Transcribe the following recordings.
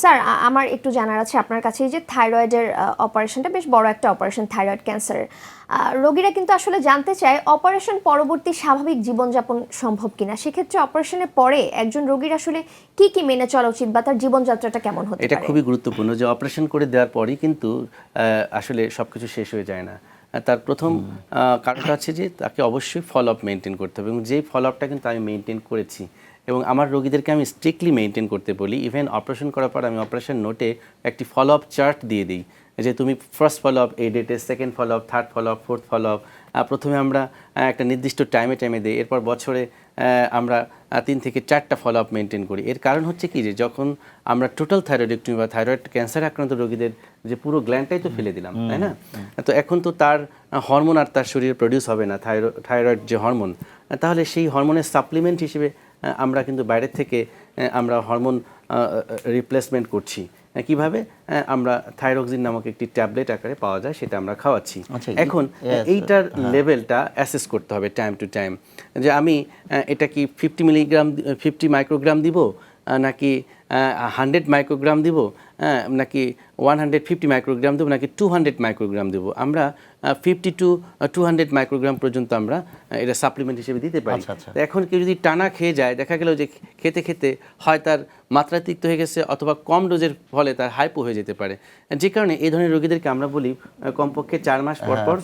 Sir আমার একটু জানার আছে আপনার কাছে এই যে থাইরয়েডের অপারেশনটা বেশ বড় একটা অপারেশন থাইরয়েড ক্যান্সার। রোগীরা কিন্তু আসলে জানতে চায় অপারেশন পরবর্তী স্বাভাবিক জীবনযাপন সম্ভব কিনা। সেক্ষেত্রে অপারেশনের পরে একজন রোগীর আসলে কি কি মেনে চলা উচিত বা তার জীবনযাত্রাটা কেমন হতে এটা খুবই গুরুত্বপূর্ণ যে অপারেশন করে দেওয়ার পরই কিন্তু আহ, আসলে সব কিছু শেষ হয়ে যায় না। তার প্রথম কারণটা হচ্ছে যে তাকে অবশ্যই ফলো আপ মেনটেন করতে হবে এবং যেই ফলো আপটা কিন্তু আমি মেনটেন করেছি এবং আমার রোগীদেরকে আমি স্ট্রিক্টলি মেনটেন করতে বলি। ইভেন অপারেশন করার পর আমি অপারেশন নোটে একটি ফলো আপ চার্ট দিয়ে দিই যে তুমি ফার্স্ট ফলো আপ এই ডেটে second follow up third follow up fourth follow up প্রথমে আমরা একটা নির্দিষ্ট টাইমে টাইমে দিই। এরপর বছরে আমরা তিন থেকে চারটা ফলো আপ মেনটেন করি। এর কারণ হচ্ছে কি যে যখন আমরা টোটাল থাইরয়েডেক্টমি বা থাইরয়েড ক্যান্সার আক্রান্ত রোগীদের যে পুরো গ্ল্যান্ডটাই তো ফেলে দিলাম তাই না? তো এখন তো তার হরমোন আর তার শরীরে প্রডিউস হবে না। থাইরয়েড যে হরমোন তাহলে সেই হরমোনের সাপ্লিমেন্ট হিসেবে আমরা কিন্তু বাইরের থেকে আমরা হরমোন রিপ্লেসমেন্ট করছি। কীভাবে? আমরা থাইরক্সিন নামক একটি ট্যাবলেট আকারে পাওয়া যায় সেটা আমরা খাওয়াচ্ছি। আচ্ছা, এখন এইটার লেভেলটা অ্যাসেস করতে হবে টাইম টু টাইম যে আমি এটা কি ফিফটি মিলিগ্রাম ফিফটি মাইক্রোগ্রাম দিব? নাকি হান্ড্রেড মাইক্রোগ্রাম দিব নাকি ওয়ান হান্ড্রেড ফিফটি মাইক্রোগ্রাম দেবো নাকি টু হান্ড্রেড মাইক্রোগ্রাম দেবো। আমরা fifty to two hundred microgram পর্যন্ত আমরা এটা সাপ্লিমেন্ট হিসেবে দিতে পারি। আচ্ছা, আচ্ছা। এখন কেউ যদি টানা খেয়ে যায় দেখা গেল যে খেতে খেতে হয় তার মাত্রাতিরিক্ত হয়ে গেছে অথবা কম ডোজের ফলে তার হাইপো হয়ে যেতে পারে। যে কারণে এই ধরনের রোগীদেরকে আমরা বলি কমপক্ষে চার মাস পর পর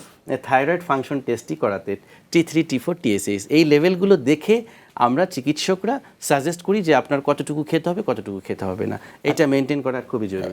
থাইরয়েড ফাংশন টেস্টই করাতে T three T four TSH এই লেভেলগুলো দেখে আমরা চিকিৎসকরা সাজেস্ট করি যে আপনার কতটুকু খেতে হবে, কতটুকু খেতে হবে না। এটা মেনটেন করা খুবই জরুরি।